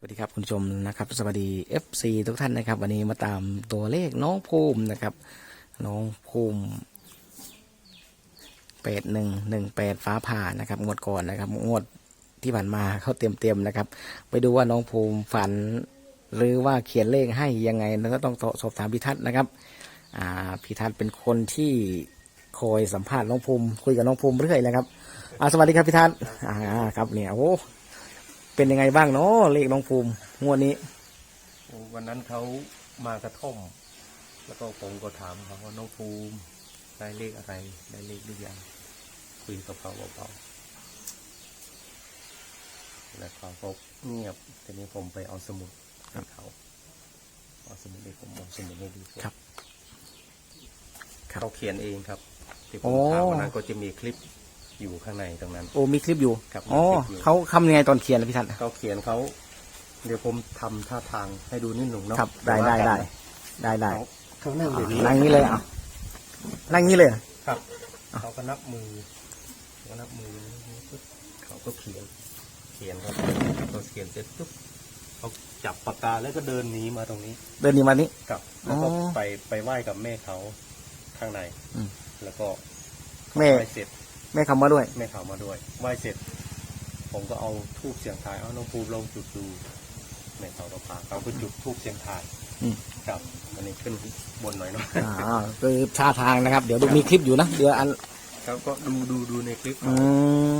สวัสดีครับคุณผู้ชมนะครับ สวัสดี FC ทุกท่านนะครับ วันนี้มาตามตัวเลขน้องภูมินะครับ น้องภูมิแปดหนึ่งหนึ่งแปดฟ้าผ่านะครับงวดก่อนนะครับงวดที่ผ่านมาเขาเตรียมเตรียมนะครับ ไปดูว่าน้องภูมิฝัน หรือว่าเขียนเลขให้ยังไงแล้วก็ต้องสอบถามพิทัศน์นะครับอ่าพิทัศน์เป็นคนที่คอยสัมภาษณ์น้องภูมิคุยกับน้องภูมิเรื่อยเลยครับอ่าสวัสดีครับพิทัศน์อ่าครับเนี่ยโอ้ เป็นยังไงบ้างเนาะเลขน้องภูมิงวดนี้ วันนั้นเขามากระท่อม แล้วก็ผมก็ถามเขาว่าน้องภูมิได้เลขอะไร ได้เลขหรือยังคุยกับเขาเบาๆแล้วเขาก็เงียบทีนี้ผมไปเอาสมุดให้เขาเอาสมุดให้ผมเอาสมุดให้ดูครับ ครับ เขาเขียนเองครับที่ผโอ้มถามวันนั้นก็จะมีคลิป อยู่ข้างในตรงนั้น โอ้มีคลิปอยู่ครับอ๋อมีคลิปอยู่ เขาคำยังไงตอนเขียนล่ะพี่ทัศน์ เขาเขียนเขา เดี๋ยวผมทำท่าทางให้ดูนิดหนึ่งเนาะครับได้ว่าได้กันได้นะได้ได้เขาเขานั่งอยู่นี่นั่งนี้เลยอะนั่งนี้เลยเหรอครับอะเขาก็นับมือเขานับมือปุ๊บเขาก็เขียน เขียนเขาเขาเขียนเสร็จปุ๊บเขาจับปากกาแล้วก็เดินหนีมาตรงนี้ เดินหนีมานี้ กลับแล้วก็อ๋อไปไปไหว้กับแม่เขาข้างในอืมแล้วก็แม่ ไหว้เสร็จ แม่คำมาด้วย แม่เขามาด้วยไหว้เสร็จ ผมก็เอาทูบเสียงทายเอาน้องภูมิลองจุดดูแม่เขาเราพาเขาก็จุดทูบเสียงทายอืม ครับอันนี้ขึ้นบนหน่อยเนาะอ่าคือท่าทางนะครับ เดี๋ยวดูมีคลิปอยู่นะเดี๋ยวอันครับก็ดูดูดูในคลิปอื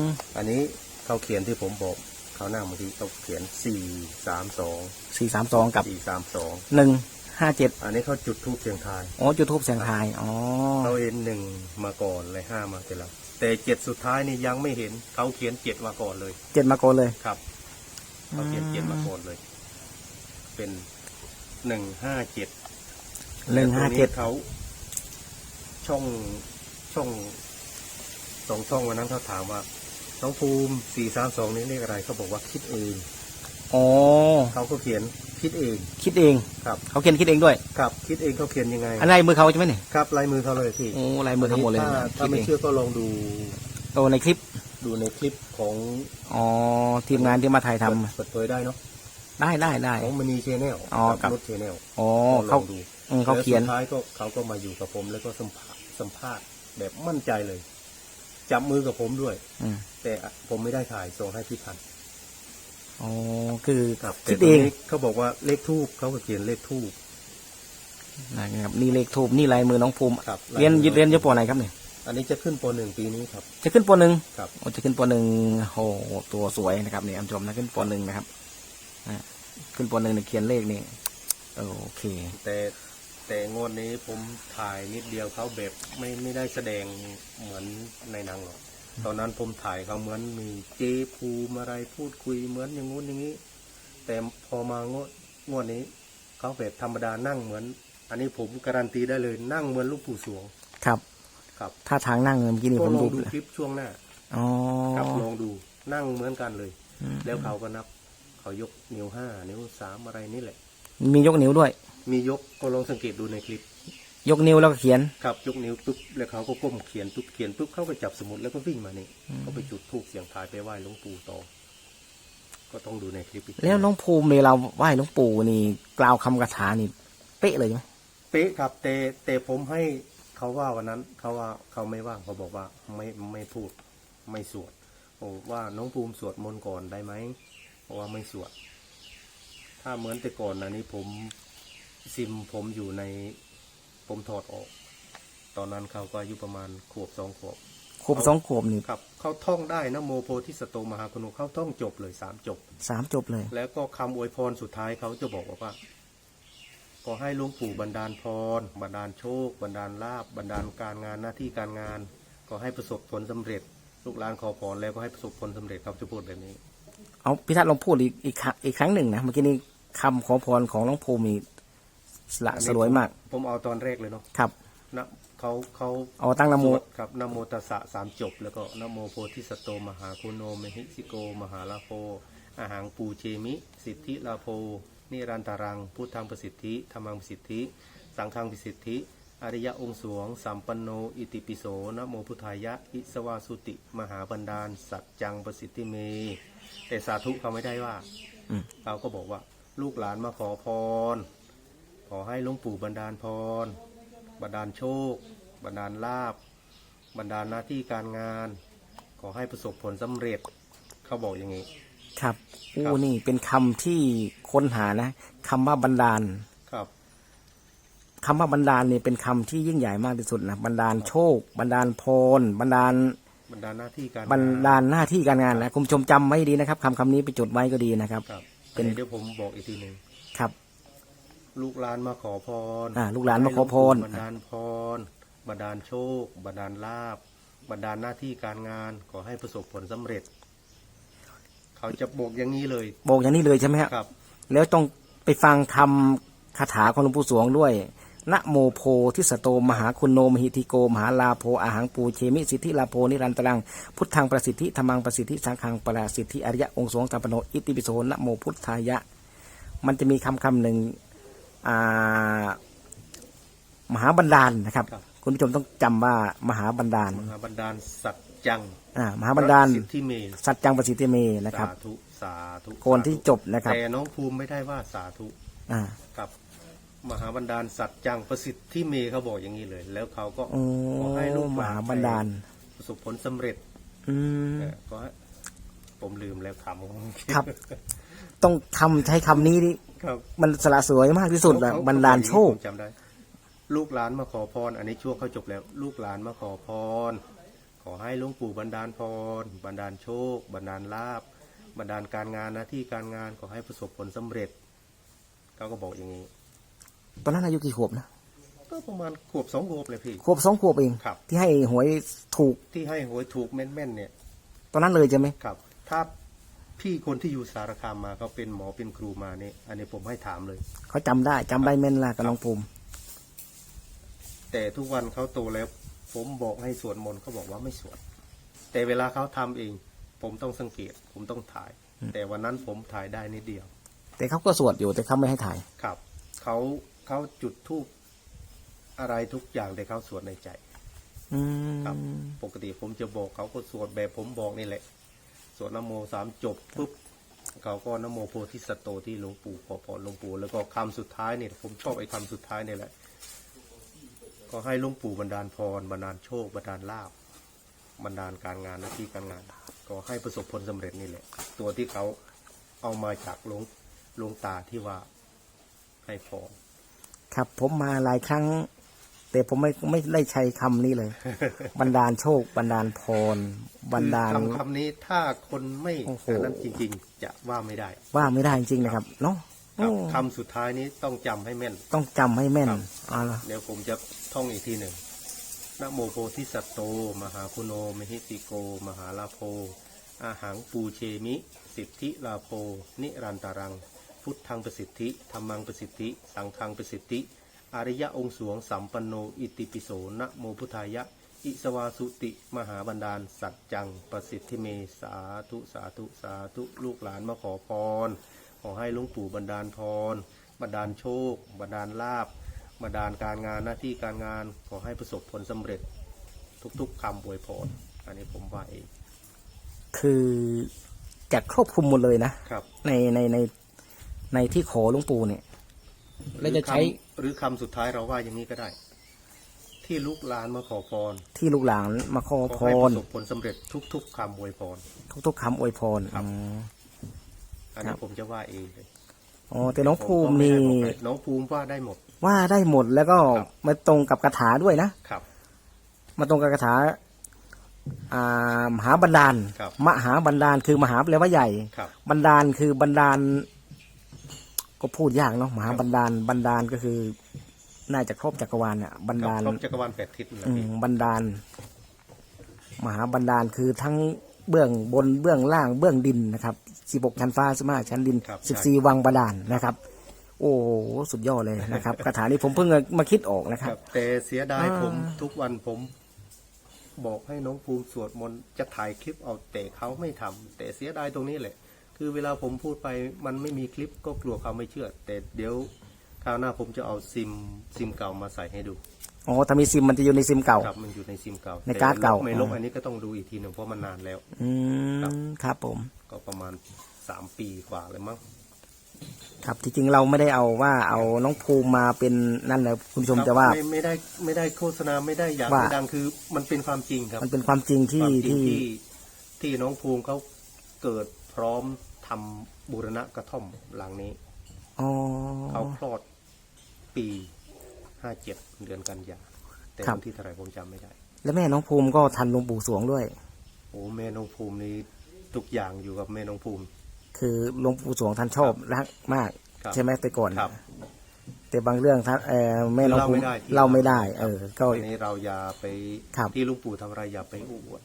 มอันนี้เขาเขียนที่ผมบอกเขาหน้าบางทีเขาเขียนสี่สามสองสี่สามสองกับสี่สามสองหนึ่งห้าเจ็ดอันนี้เขาจุดทูบเสียงทาย อ๋อจุดทูบเสียงทายอ๋อเขาเห็นหนึ่งมาก่อนเลยห้ามาทีหลัง แต่เจ็ดสุดท้ายนี่ยังไม่เห็นเขาเขียนเจ็ดมาก่อนเลยเจ็ดมาก่อนเลย ครับเขาเขียนเจ็ดมาก่อนเลย เป็นหนึ่งห้าเจ็ดหนึ่งห้าเจ็ดเขา ช่องช่องสองช่องวันนั้นเขาถามว่าน้องภูมิสี่สามสองนี้เลขอะไรเขาบอกว่าคิดเอง อ๋อเขาก็เขียนคิดเอง คิดเองครับ เขาเขียนคิดเองด้วย ครับ คิดเองเขาเขียนยังไงอะไรมือเขาใช่ไหมเนี่ยครับลายมือเขาเลยพี่โอ้ลายมือทั้งหมดเลยถ้านะถ้าคิดไม่เองเชื่อก็ลองดูโตในคลิปดูในคลิปของอ๋อทีมงานที่มาถ่ายทำเปิดเผยได้เนาะได้ได้ได้ของมณีชแนลอ๋อครับรถชแนลอ๋อลเขาองดูอืมเขาเขียนแล้วสุดท้ายก็เขาก็มาอยู่กับผมแล้วก็สัมภาษณ์สัมภาษณ์แบบมั่นใจเลยจับมือกับผมด้วยอืมแต่ผมไม่ได้ถ่ายส่งให้พี่พันธุ์ อ๋อคือครับคิดแต่ตรเองนี้เขาบอกว่าเลขทูบเขาก็เขียนเลขทูบ นะครับนี่เลขทูบนี่ลายมือน้องภูมิครับเรียนลายมือ เรียนอยู่ปอไหนครับเนี่ยอันนี้จะขึ้นปหนึ่งปีนี้ครับ จะขึ้นปหนึ่งครับ โอ้จะขึ้นปหนึ่งโอ้โหตัวสวยนะครับเนี่ยท่านผู้ชมนะขึ้นปหนึ่งนะครับอะขึ้นปหนึ่งเนี่ยเขียนเลขนี่โอเค แต่แต่งวดนี้ผมถ่ายนิดเดียวเขาแบบไม่ไม่ได้แสดงเหมือนในหนังหรอก ตอนนั้นผมถ่ายเขาเหมือนมีเจภูมิอะไรพูดคุยเหมือนอย่างงู้นอย่างนี้ แต่พอมางวดงวดนี้เขาแบบธรรมดานั่งเหมือน อันนี้ผมการันตีได้เลยนั่งเหมือนลูกปู่สวง ครับ ครับถ้าทางนั่งเมื่อกี้นี่ก็ผมลอดูงดูคลิปช่วงหน้าอ๋อครับลองดูนั่งเหมือนกันเลยอืมแล้วเขาก็นับ เขายกนิ้วห้านิ้วสามอะไรนี่แหละ มียกนิ้วด้วย มียกก็ลองสังเกตดูในคลิป ยกนิ้วแล้วก็เขียน ครับยกนิ้วปุ๊บแล้วเขาก็ก้มเขียนปุ๊บเขียนปุ๊บเขาก็จับสมุดแล้วก็วิ่งมานี่เขาไปจุดธูปเสียงทายไปไหว้หลวงปู่ต่อ ก็ต้องดูในคลิปอีกแล้วน้องภูมิเวลาไหว้หลวงปู่นี่ กล่าวคำคาถานี่ เป๊ะเลยใช่ไหมเป๊ะครับแต่แต่ผมให้เขาว่าวันนั้นเขาว่าเขาไม่ว่างเขาบอกว่าไม่ไม่พูดไม่สวดผมว่าน้องภูมิสวดมนต์ก่อนได้ไหมเพราะว่าไม่สวด ถ้าเหมือนแต่ก่อนนะนี่ผมซิมผมอยู่ใน ผมถอดออก ตอนนั้นเขาก็อายุประมาณขวบสองขวบครบสองขวบนี่ครับเขาท่องได้นะโมโพธิสตโตมหาคุณูเขาท่องจบเลยสามจบสามจบเลย แล้วก็คำอวยพรสุดท้ายเขาจะบอกว่าขอให้หลวงปู่บันดาลพรบันดาลโชคบันดาลลาบบันดาลการงานหน้าที่การงานขอให้ประสบผลสำเร็จ ลูกหลานขอพรแล้วก็ให้ประสบผลสำเร็จครับจะพูดแบบนี้ เอาพิทัศน์ลองพูดอีกอีกครั้งอีกครั้งหนึ่งนะเมื่อกี้นี้คำขอพรของน้องภูมินี่ สละสลวยมาก ผมเอาตอนแรกเลยเนาะครับนะเขาเขาเอาตั้งนะโมสวดครับนะโมตัสสะสามจบ แล้วก็นะโมโพธิสตโตมหาคุณโนมหิสิโก มหาลาโพอาหังปูเชมิ สิทธิลาโพนิรันตารัง พุทธังประสิทธิธรรมังประสิทธิ สังฆังประสิทธิ อริยองค์สวงสัมปันโน อิติปิโสนะโมพุทธายะ อิสวาสุติ มหาบันดาล สัจจังประสิทธิเม แต่สาธุเขาไม่ได้ว่าอืมเขาก็บอกว่า ลูกหลานมาขอพร ขอให้หลวงปู่บันดาลพร บันดาลโชค บันดาลลาบ บันดาลหน้าที่การงาน ขอให้ประสบผลสำเร็จ เขาบอกอย่างนี้ ครับครัอู้บนี่เป็นคำที่ค้นหานะคำว่าบันดาล ครับคำว่าบันดาลเนี่ยเป็นคำที่ยิ่งใหญ่มากที่สุดนะ บันดาลโชค บันดาลพร บันดาล บันดาลหน้าที่การ บันงานดาลหน้าที่การงานนะ คุณผู้ชมจำไว้ให้ดีนะครับคำคำนี้ไปจดไว้ก็ดีนะครับ ครับเป็นเดี๋ยวผมบอกอีกทีหนึ่งครับ ลูกหลานมาขอพรอ่าลูกหลานมาขอพร ให้หลวงปู่บันดาลพร บันดาลโชค บันดาลลาบบันดาลหน้าที่การงานขอให้ประสบผลสำเร็จ เขาจะบอกอย่างนี้เลยบอกอย่างนี้เลยใช่ไหมครับครับ แล้วต้องไปฟังคำคาถาของหลวงปู่สวงด้วยนะโมโพทิสโตมหาคุณโนมหิติโกมหาลาโพอาหังปูเชมิสิทธิลาโพนิรันตรัง พุทธังประสิทธิธรรมังประสิทธิสังฆังประสิทธิอริยะองค์สงฆ์สัมปันโนอิติปิโสนะโมพุทธายะ มันจะมีคำคำหนึ่ง อ่ามหาบันดาลนะครับ ครับ คุณผู้ชมต้องจำว่ามหาบันดาลมหาบันดาลสัจจังอ่ามหาบันดาลประสิทธิเมสัจจังประสิทธิเมนะครับ สาธุสาธุโคนที่จบนะครับ แต่น้องภูมิไม่ได้ว่าสาธุอ่ากับมหาบันดาลสัจจังประสิทธิเมเขาบอกอย่างนี้เลย แล้วเขาก็โอ้ขอให้ลูกมหลาหานบันดาล ประสบผลสำเร็จอืม เออก็ให้ผมลืมแล้วคำครับ ต้องคำใช้คำนี้นี่ครับมันสละสวยมากที่สุดอะเขบันดาลโชค ผมจำได้ ลูกหลานมาขอพร อันนี้ช่วงเขาจบแล้ว ลูกหลานมาขอพร ขอให้หลวงปู่บันดาลพร บันดาลโชค บันดาลลาบ บันดาลการงานหน้าที่การงานขอให้ประสบผลสำเร็จเขาก็บอกอย่างนี้ ตอนนั้นอายุกี่ขวบนะก็ประมาณขวบสองขวบเลยพี่ ขวบสองขวบเอง ครับ ที่ให้หวยถูกที่ให้หวยถูกแม่นๆเนี่ย ตอนนั้นเลยใช่ไหมครับ ถ้า พี่คนที่อยู่สารคามมาเขาเป็นหมอเป็นครูมาเนี่ยอันนี้ผมให้ถามเลย เขาจำได้จำได้แม่นละกับน้องภูมิแต่ทุกวันเขาโตแล้ว ผมบอกให้สวดมนต์เขาบอกว่าไม่สวดแต่เวลาเขาทำเอง ผมต้องสังเกต ผมต้องถ่าย แต่วันนั้นผมถ่ายได้นิดเดียว แต่เขาก็สวดอยู่แต่เขาไม่ให้ถ่าย ครับเขาเขาจุดทูปอะไรทุกอย่างแต่เขาสวดในใจ อืม ครับ ปกติผมจะบอกเขาก็สวดแบบผมบอกนี่แหละ สวดนโมสามจบปุ๊บเขาก็นโมโพธิสัตว์โตที่หลวงปู่ขอพรหลวงปู่แล้วก็คำสุดท้ายเนี่ยผมชอบไอ้คำสุดท้ายนี่แหละ ก็ให้หลวงปู่บันดาลพรบันดาลโชคบันดาลลาบบันดาลการงานหน้าที่การงาน ก็ให้ประสบผลสำเร็จนี่แหละ ตัวที่เขาเอามาจากหลวงหลวงตาที่ว่าให้พรครับผมมาหลายครั้ง แต่ผมไม่ไม่ได้ใช้คำนี้เลย บันดาลโชค บันดาลพร บันดาล คือคำคำนี้ถ้าคนไม่โอ้โห อันนั้นจริง ๆ จะว่าไม่ได้ว่าไม่ได้จริงๆนะครับ เนาะครับโอ้คำสุดท้ายนี้ต้องจำให้แม่น ต้องจำให้แม่นครับ เอาละเดี๋ยวผมจะท่องอีกทีหนึ่งนะโมโพธิสัตว์โต มหาคุโนมหิติโก มหาลาโพอาหังปูเชมิ สิทธิลาโพนิรันตารัง พุทธังประสิทธิธรรมังประสิทธิ สังฆังประสิทธิ อริยะองค์สวงสัมปันโนอิติปิโสนะโมพุทธายะ อิสวาสุติ มหาบันดาล สัจจัง ประสิทธิเม สาธุสาธุสาธุลูกหลานมาขอพร ขอให้หลวงปู่บันดาลพร บันดาลโชค บันดาลลาบบันดาลการงานหน้าที่การงานขอให้ประสบผลสำเร็จ ทุกๆคำอวยพรอันนี้ผมว่าเองคือจะครอบคลุมหมดเลยนะครับ ในในในในที่ขอหลวงปู่เนี่ย แล้วจะใช้ หรือคำหรือคำสุดท้ายเราว่าอย่างนี้ก็ได้ ที่ลูกหลานมาขอพรที่ลูกหลานมาขอขอพให้ปรระสบผลสำเร็จทุก ๆคำอวยพร ทุกๆคำอวยพรครับ อืม อันครันี้บผมจะว่าเองเลยอ๋อแต่น้องภูผมิก็ไได้นี่บอกใครน้องภูมิว่าได้หมด ว่าได้หมดแล้วก็ครับ มาตรงกับคาถาด้วยนะครับ มาตรงกับคาถาอ่ามหาบันดาลครับ มหาบันดาลคือมหาแปลว่าใหญ่ ครับ บันดาลคือบันดาล ก็พูดยากเนาะมหาบันดาลบันดาลก็คือ น่าจะครอบจักรวาลอะบันครับดาลครบจักรวาลแปดทิศนั่นแหละอืพี่มบันดาล มหาบันดาลคือทั้งเบื้องบนเบื้องล่างเบื้องดินนะครับสิบกชั้นฟ้าสิบห้าชั้นดินครับสิบใช่สี่วังบาดาลนะครับ โอ้โหสุดยอดเลยนะครับคาถานี้ผมเพิ่งมาคิดออกนะคครัรับบแต่เสียดายอ่า ผมทุกวันผม บอกให้น้องภูมิสวดมนต์จะถ่ายคลิปเอาแต่เขาไม่ทำแต่เสียดายตรงนี้แหละ คือเวลาผมพูดไปมันไม่มีคลิปก็กลัวเขาไม่เชื่อ แต่เดี๋ยวคราวหน้าผมจะเอาซิมซิมเก่ามาใส่ให้ดูอ๋อถ้ามีซิมมันจะอยู่ในซิมเก่า ครับมันอยู่ในซิมเก่าในการ์ดเก่า แต่ไม่ลบอ่าอันนี้ก็ต้องดูอีกทีหนึ่งเพราะมันนานแล้ว อืครับมครับผม ก็ประมาณสามปีกว่าเลยมั้ง ครับที่จริงเราไม่ได้เอาว่าเอาน้องภูมิมาเป็นนั่นนะคุณผู้ชมครับแต่ว่า ไม่ไม่ได้ไม่ได้โฆษณาไม่ได้อยากว่า ให้ดังคือมันเป็นความจริงครับมันเป็นความจริงที่ความจริงที่ที่ที่น้องภูมิเขาเกิดพร้อม ทำบูรณะกระท่อมหลังนี้ อ๋อ เขาคลอดปีห้าเจ็ดเดือนกันยาแต่ครับ วันที่เท่าไหร่ผมจำไม่ได้ และแม่น้องภูมิก็ทันหลวงปู่สวงด้วย โอ้แม่น้องภูมินี่ทุกอย่างอยู่กับแม่น้องภูมิ คือหลวงปู่สวงท่านชอบรักมาก ครับ ใช่ไหมแต่ก่อน ครับ แต่บางเรื่องท่านเอ่อแม่น้องภูมิเล่าเล่าไม่ไม่ได้ได้ เออ ก็วันนี้เราอย่าไปครับ ที่หลุงปู่ทำอะไรอย่าไปอวด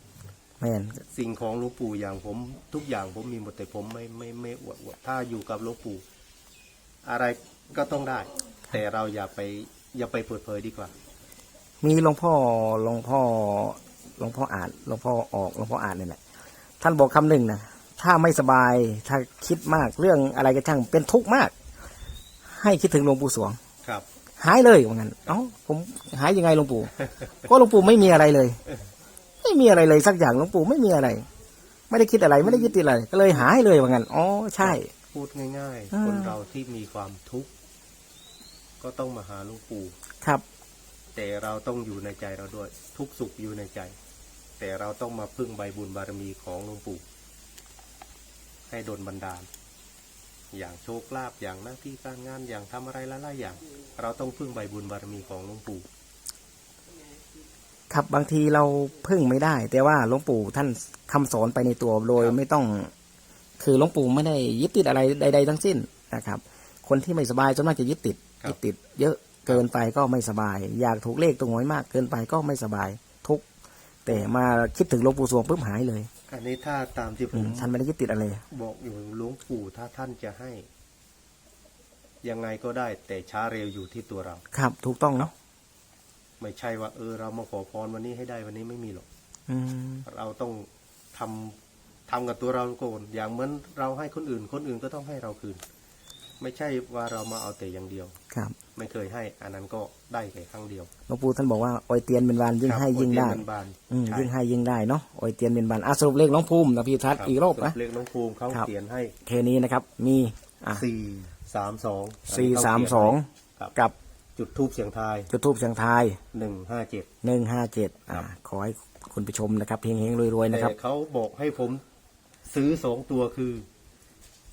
แม่นสิ่งของหลุงปู่อย่างผม ทุกอย่างผมมีหมดแต่ผมไม่ไม่ไม่อวดอวดถ้าอยู่กับหลุงปู่อะไรก็ต้องได้ แต่เราอย่าไป อย่าไปเปิดเผยดีกว่า มีหลวงพ่อหลวงพ่อหลวงพ่ออ่านหลวงพ่อออกหลวงพ่ออ่านนี่แหละท่านบอกคำหนึ่งนะถ้าไม่สบายถ้าคิดมากเรื่องอะไรก็ช่างเป็นทุกข์มาก ให้คิดถึงหลวงปู่สวงครับ หายเลยว่างั้นเอ้าผมหายยังไงหลวงปู่ก็หลวงปู่ไม่มีอะไรเลย ไม่มีอะไรเลยสักอย่างหลวงปู่ไม่มีอะไร ไม่ได้คิดอะไรไม่ได้ยึดติดอะไร ก็เลยหายเลยว่างั้นอ๋อใช่ พูดง่ายอ่าๆคนเราที่มีความทุกข์ก็ต้องมาหาหลุงปู่ครับ แต่เราต้องอยู่ในใจเราด้วย ทุกสุขอยู่ในใจ แต่เราต้องมาพึ่งใบบุญบารมีของหลวงปู่ให้ดลบันดาล อย่างโชคลาภอย่างหน้าที่การงานอย่างทำอะไรหลายๆอย่าง เราต้องพึ่งใบบุญบารมีของหลวงปู่ ครับบางทีเราพึ่งไม่ได้ แต่ว่าหลวงปู่ท่านคำสอนไปในตัวโดยครับไม่ต้อง คือหลวงปู่ไม่ได้ยึดติดอะไรใด ๆ ทั้งสิ้นนะครับ คนที่ไม่สบายส่วนมากจะยึดติดยึดติด เยอะเกินไปก็ไม่สบาย อยากถูกเลขตรงหวยมาก เกินไปก็ไม่สบายทุกข์แต่มาคิดถึงหลวงปู่สวงปุ๊บหายเลย อันนี้ถ้าตามที่ผอืมมท่านไม่ได้ยึดติดอะไร บอกอยู่หลวงปู่ถ้าท่านจะให้ ยังไงก็ได้ แต่ช้าเร็วอยู่ที่ตัวเรา ครับ ถูกต้องเนาะ ไม่ใช่ว่า เออ เรามาขอพรวันนี้ให้ได้วันนี้ไม่มีหรอกอืมเราต้องทำทำกับตัวเราก่อนอย่างเหมือนเราให้คนอื่น คนอื่นก็ต้องให้เราคืน ไม่ใช่ว่าเรามาเอาแต่อย่างเดียว ครับ ไม่เคยให้ อันนั้นก็ได้แค่ครั้งเดียวหลวงปู่ท่านบอกว่าออยเตียนเป็นวานยิ่งครับให้ยิ่งได้โอเคมันบานอืมใช่ยิ่งให้ยิ่งได้เนาะออยเตียนเป็นวานอะสรุปเลขหลวงภูมินะพี่ทัศน์คบอีกรอบนะเรียกน้องภูมิเขาครับเขียนให้เทนี้นะครับ มีอะสี่สามสองสี่สามสองครับกับ จุดทูบเสียงทายจุดทูบเสียงทายหนึ่งห้าเจ็ด หนึ่งห้าเจ็ดอ่าครับขอให้คุณผู้ชมนะครับเฮงเฮงๆรวยๆนะครับแต่เขาบอกให้ผมซื้อสองตัวคือ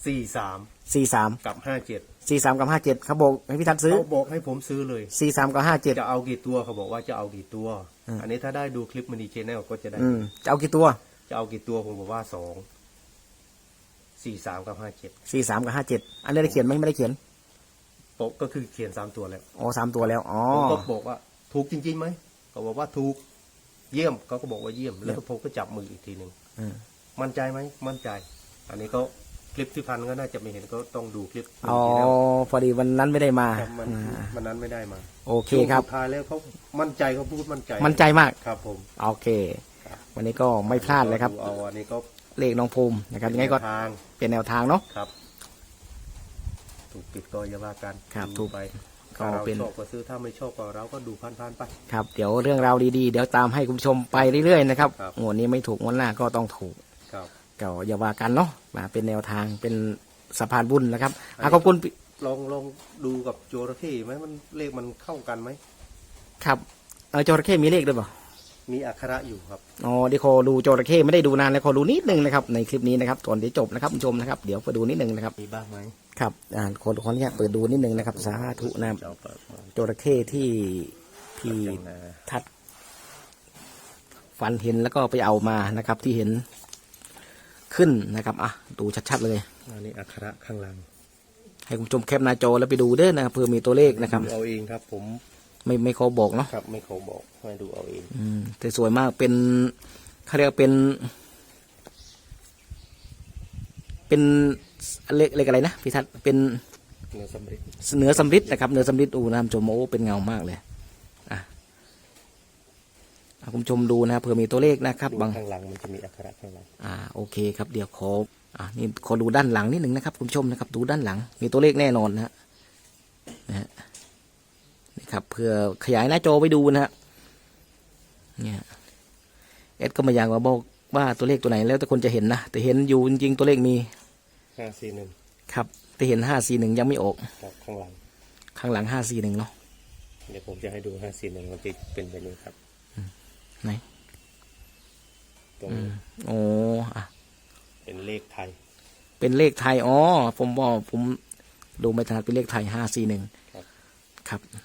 สี่สามสี่สามกับห้าเจ็ดสี่สามกับห้าเจ็ดเขาบอกให้พี่ทัศน์ซื้อเขาบอกให้ผมซื้อเลยสี่สามกับห้าเจ็ดจะเอากี่ตัวเขาบอกว่าจะเอากี่ตัวอืมอันนี้ถ้าได้ดูคลิปมันดีเชนแนลก็จะได้อืมจะเอากี่ตัว จะเอากี่ตัวผมบอกว่าสองสี่สามกับห้าเจ็ดสี่สามกับห้าเจ็ดอันนี้ได้เขียนไหมไม่ได้เขียน ปกก็คือเขียนสามตัวแล้วอ๋อสามตัวแล้วอ๋อผมก็บอกว่าถูกจริงๆไหมเขาบอกว่าถูกเยี่ยมเขาก็บอกว่าเยี่ยม แล้วก็ผมก็จับมืออีกทีหนึ่งอืมมั่นใจไหมมั่นใจ อันนี้ก็คลิปที่พันก็น่าจะไม่เห็นก็ต้องดูคลิปอ๋อที่แล้วพอดีวันนั้นไม่ได้มาครับมันอ่ามันนั้นไม่ได้มา โอเคครับช่วงสุดท้ายแล้วเขามั่นใจเขาพูดมั่นใจ มั่นใจมากครับผมโอเค วันนี้ก็ไม่พลาดเลยครับดูเอาอันนี้ก็เลขน้องภูมินะครับยังไงก็ทางเป็นแนวทางเนาะครับ ถูกปิดก็อย่าว่ากันครับดูถูกไปก็ถ้าเราเป็น ชอบก็ซื้อถ้าไม่ชอบก็เราก็ดูผ่านๆไป ครับ เดี๋ยวเรื่องราวดีๆ เดี๋ยวตามให้คุณผู้ชมไปเรื่อยๆนะครับครับ งวดนี้ไม่ถูกงวดหน้าก็ต้องถูกครับ ก็อย่าว่ากันเนาะมาเป็นแนวทางเป็นสะพานบุญนะครับอะขอบคุณพี่ลองลองดูกับโจระเข้ไหมมันเลขมันเข้ากันไหมครับเออจระเข้มีเลขด้วยเปล่า มีอักขระอยู่ครับ อ๋อเดี๋ยวขอดูจระเข้ไม่ได้ดูนานเลยขอดูนิดนึงนะครับในคลิปนี้นะครับก่อนเดี๋ยวจบนะครับคุณผู้ชมนะครับเดี๋ยวไปดูนิดนึงนะครับมีบ้างไหมครับอ่าขอขออนุญาตเปิดดูนิดนึงนะครับสาธุนะครับเจ้าเปิดมาจระเข้ที่ที่จังนะทัดฟันเห็นแล้วก็ไปเอามานะครับ ที่เห็นขึ้นนะครับอะดูชัดๆเลย อันนี้อักขระข้างหลังให้คุณผู้ชมแคปหน้าจอแล้วไปดูเด้อนะครับเพื่อมีตัวเลขนะครับ ดูเอาเองครับ ผม ไม่ไม่ขอบอกเนาะครับ ไม่เขาบอกให้ดูเอาเองอืมแต่สวยมากเป็นเขาเรียกว่าเป็น เป็นเลขเลขอะไรนะพี่ทัศน์เป็นเนื้อสำเร็จเนื้อสำริดนะครับเนื้อสำริดอูนะครับชมโอ้เป็นเงามากเลยอะอะคุณผู้ชมดูนะครับเผื่อมีตัวเลขนะครับดูบางข้างหลังมันจะมีอักขระข้างหลังอ่าโอเคครับเดี๋ยวขออ่านี่ขอดูด้านหลังนิดหนึ่งนะครับ คุณผู้ชมนะครับ ดูด้านหลัง มีตัวเลขแน่นอนนะฮะนะฮะนี่ ครับ เพื่อขยายหน้าจอไปดูนะฮะเนี่ยเอ็ดก็ไม่อยากมาบอกว่าตัวเลขตัวไหนแล้วแต่คนจะเห็นนะ แต่เห็นอยู่จริงๆตัวเลขมีห้าสี่หนึ่งครับ แต่เห็นห้าสี่หนึ่งยังไม่ออกครับข้างหลัง ข้างหลังห้าสี่หนึ่งเนาะเดี๋ยวผมจะให้ดูห้าสี่หนึ่งมันจะเป็นแบบนี้ครับไหนตรงอืมโอ้อะเป็นเลขไทย เป็นเลขไทยอ๋อผมบอกผมดูไม่ถนัดเป็นเลขไทยห้าสี่หนึ่งครับครับอะ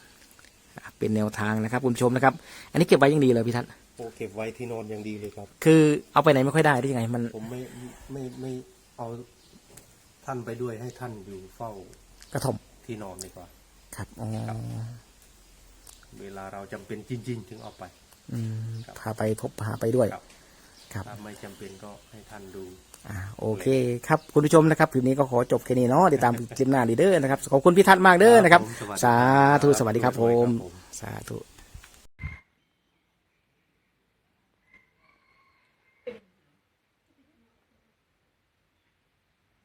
เป็นแนวทางนะครับคุณผู้ชมนะครับ อันนี้เก็บไว้ยังดีเลยพี่ทัศน์โอ้เก็บไว้ที่นอนอย่างดีเลยครับ คือเอาไปไหนไม่ค่อยได้ได้ยังไงมัน ผมไม่ไม่ไม่เอาท่านไปด้วยให้ท่านอยู่เฝ้ากระถมที่นอนดีกว่า ครับอ๋อเวลาเราจำเป็นจริง ๆ ถึงเอาไป อืมครับพาไปพบพาไปด้วยครับ ครับ ถ้าไม่จำเป็นก็ให้ท่านดู อ่าโอเคครับคุณผู้ชมนะครับคลิปนี้ก็ขอจบแค่นี้เนาะเดี๋ยวตามคลิปหน้าดีเด้อนะครับขอบคุณพี่ทัศน์มากเด้อนะครับ ครับผมสาธุสสวัวัสสดีดีคครัรับบผมครับผม สาธุ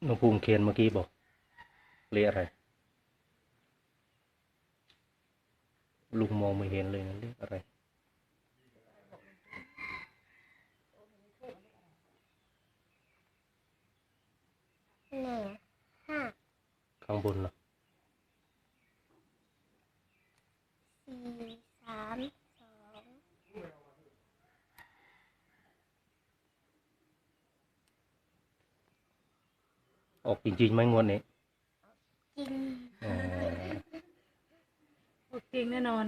น้องภูมิเคนเมื่อกี้บอกเรียกอะไร ลุงมองไม่เห็นเลยนะเรียกอะไร หนึ่งห้าข้างบนเหรอสี่สามสองออกจริงๆไหมงวดนี้กินอ๋อโอเคแน่นอน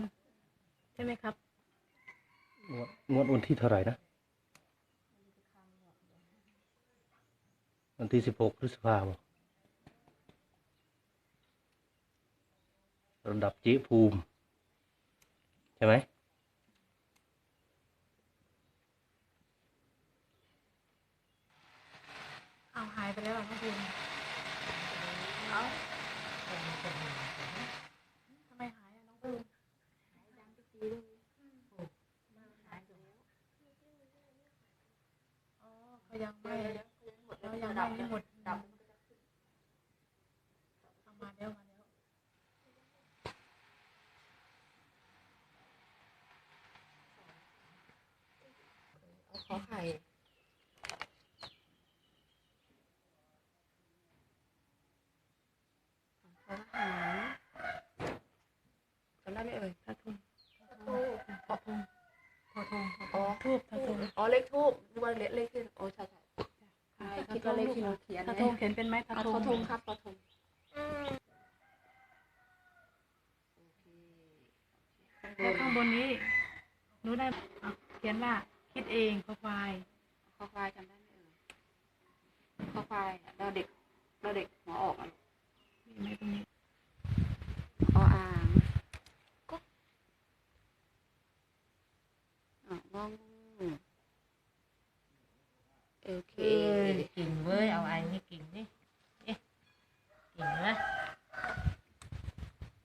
ใช่ไหมครับ งวดงวดวันที่เท่าไหร่นะ วันที่สิบหกพฤษภาคมระดับเจ๊ภูมิ ใช่ไหม เอาหายไปแล้วเหรอพ่อคุณเอาทำไมหายอะน้องคุณอ๋อเขายังไม่เรายังไม่ให้หมดดับเอามาแล้วมาแล้ว ขอไข่ขอทหารจำ ได้ไหมเอ่ยทาทุนทูบทาทุนทาทุนอ๋อทูบทาทุนอ๋อเลขทูบดูว่าเลขเลขที่โอ้ใช่ใช่ใช่คิดว่าเลขที่หนูเขียนทาไงทุนเขียนเป็นไหมทาเอาทุทนอทงครับทอทงแล้วข้างบนนี้หนูได้อะเขียนว่าคิดเองคอควายคอควายจำได้ไหมเอ่ยคอควายเราเด็กเราเด็กหัวออกอะ มีไหมตรงนี้ ออ่างก็อะงองูโอเค เอ้ยกิ่งเว้ย เอาไอ้นี่กิ่งนี่เอ๊ะ กิ่งนะ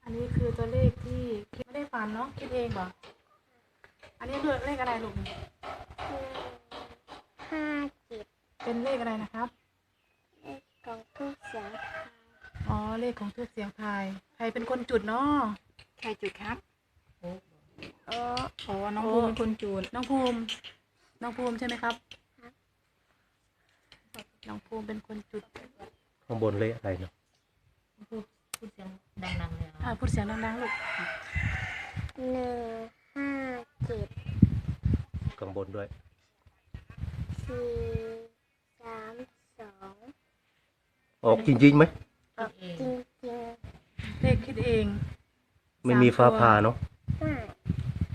อันนี้คือตัวเลขที่คิดไม่ได้ฝันเนาะคิดเองเหรออันนี้คือเลขอะไรลูกหนึ่งห้าเจ็ดเป็นเลขอะไรนะครับ เลขของทุกเสียงทายอ๋อเลขของทูบเสียงทาย ใครเป็นคนจุดเนาะใครจุดครับโอ้โอ้น้องภูมิเป็นคนจุดน้องภูมิ น้องภูมิใช่ไหมครับครับน้องภูมิเป็นคนจุด ข้างบนเลขอะไรเนาะ พูดพูดเสียงดังๆเลยอ่าอะพูดเสียงดังๆลูกหนึ่งห้าเจ็ดข้างบนด้วย สี่สามสองออกจริงๆไหม ออกจริงจริงเลขคิดเองไม่มีฟ้าผ่าเนาะๆห้า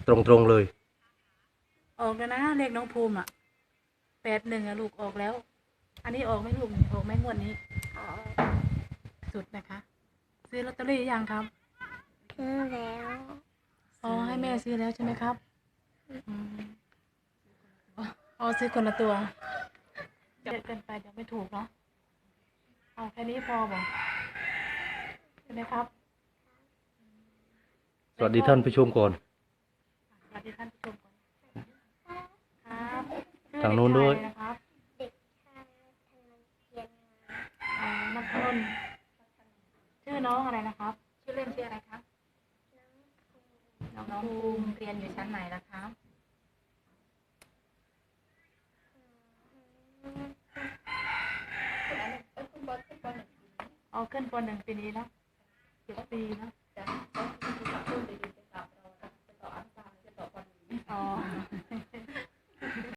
ตรงๆเลย ออกแล้วนะเลขน้องภูมิอะแปดหนึ่งอะลูกออกแล้ว อันนี้ออกไหมลูกออกไหมงวดนี้ออก สุดนะคะ ซื้อลอตเตอรี่ยังครับ ซื้อแล้วอ๋อให้แม่ซื้อแล้วใช่ไหมครับอืมอ๋อซื้อคนละตัวเยอะเกินไปเดี๋ยวไม่ถูกเนาะเอาแค่นี้พอบอกใช่ไหมครับ สวัสดีท่านผู้ชมก่อน สวัสดีท่านผู้ชมก่อนครับชื่อทางนู้นด้วย เด็กชานะครับ เด็กชายธนันเทียนงาม อ่านัทนนท์ ชื่อน้องอะไรนะครับ ชื่อเล่นชื่ออะไรครับ น้องภูมิเรียนอยู่ชั้นไหนล่ะครับคุณอันนี้เอ้ยคุณบอสคุณบอสหนึ่งเอาขึ้นปหนึ่งปีนี้แล้วเจ็ดปีแล้วอ๋อ